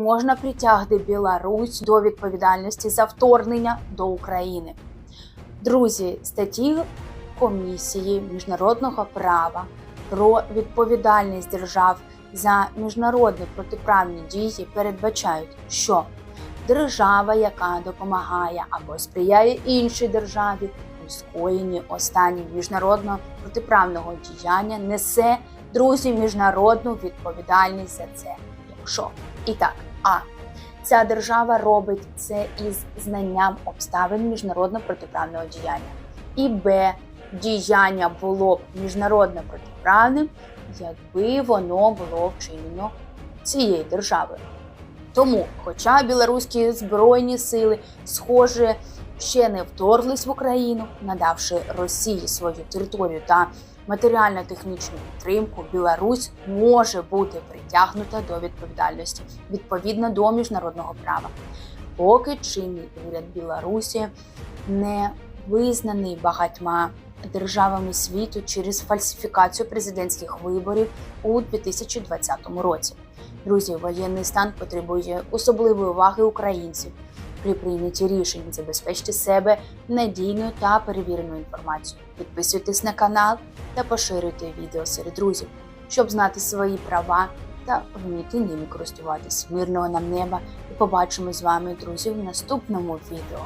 можна притягти Білорусь до відповідальності за вторгнення до України. Друзі, статті комісії міжнародного права про відповідальність держав за міжнародні протиправні дії передбачають, що держава, яка допомагає або сприяє іншій державі у скоєнні останніх міжнародного протиправного діяння, несе друзі міжнародну відповідальність за це. Якщо і так, а. Ця держава робить це із знанням обставин міжнародно протиправного діяння, і б. Діяння було б міжнародно протиправним, якби воно було вчинено цією державою. Тому, хоча білоруські збройні сили, схоже, ще не вторглись в Україну, надавши Росії свою територію та матеріально-технічну підтримку, Білорусь може бути притягнута до відповідальності відповідно до міжнародного права. Поки чинний уряд Білорусі не визнаний багатьма державами світу через фальсифікацію президентських виборів у 2020 році. Друзі, воєнний стан потребує особливої уваги українців при прийнятті рішень. Забезпечте себе надійною та перевіреною інформацією. Підписуйтесь на канал та поширюйте відео серед друзів, щоб знати свої права та вміти ними користуватись. Мирного нам неба і побачимо з вами, друзі, в наступному відео.